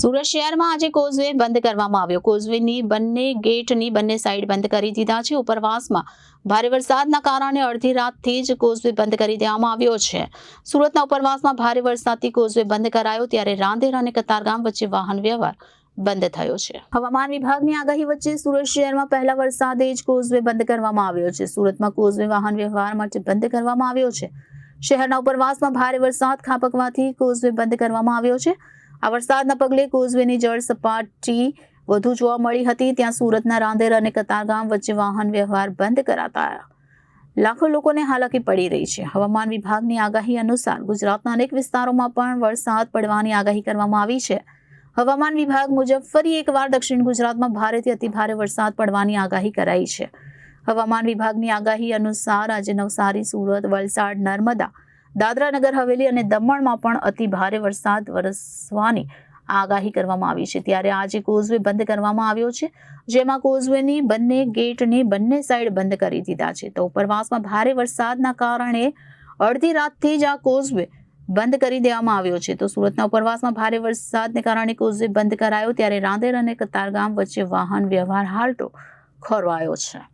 સુરત શહેરમાં આજે કોઝવે બંધ કરવામાં આવ્યો. કોઝવેની બંને ગેટની બંને સાઈડ બંધ કરી દીધા છે. ઉપરવાસમાં ભારે વરસાદના કારણે અડધી રાતથી જ કોઝવે બંધ કરી દેવામાં આવ્યો છે. સુરતના ઉપરવાસમાં ભારે વરસાદથી કોઝવે બંધ કરાયો ત્યારે રાંદેર અને કતારગામ વચ્ચે વાહન વ્યવહાર બંધ થયો છે. હવામાન વિભાગની આગાહી વચ્ચે સુરત શહેરમાં પહેલા વરસાદે જ કોઝવે બંધ કરવામાં આવ્યો છે. સુરતમાં કોઝવે વાહન વ્યવહાર માટે બંધ કરવામાં આવ્યો છે. શહેરના ઉપરવાસમાં ભારે વરસાદ ખાબકવાથી કોઝવે બંધ કરવામાં આવ્યો છે. આ વરસાદના પગલે કોઝવેની જળ સપાટી વધુ જોવા મળી હતી. ત્યાં સુરતના રાંદેર અને કતારગામ વચ્ચે વાહન વ્યવહાર બંધ કરાતા લાખો લોકોને હાલાકી પડી રહી છે. હવામાન વિભાગની આગાહી અનુસાર ગુજરાતના અનેક વિસ્તારોમાં પણ વરસાદ પડવાની આગાહી કરવામાં આવી છે. હવામાન વિભાગ મુજબ ફરી એકવાર દક્ષિણ ગુજરાતમાં ભારેથી અતિભારે વરસાદ પડવાની આગાહી કરાઈ છે. હવામાન વિભાગની આગાહી અનુસાર આજે નવસારી, સુરત, વલસાડ, નર્મદા દાદરા નગર હવેલી અને દમણમાં પણ અતિ ભારે વરસાદ વરસવાની આગાહી કરવામાં આવી છે. ત્યારે આજે કોઝવે બંધ કરવામાં આવ્યો છે. જેમાં કોઝવેની બંને ગેટની બંને સાઈડ બંધ કરી દીધા છે. તો ઉપરવાસમાં ભારે વરસાદના કારણે અડધી રાતથી જ આ કોઝવે બંધ કરી દેવામાં આવ્યો છે. તો સુરતના ઉપરવાસમાં ભારે વરસાદને કારણે કોઝવે બંધ કરાયો. ત્યારે રાંદેર અને કતારગામ વચ્ચે વાહન વ્યવહાર હાલતો ખોરવાયો છે.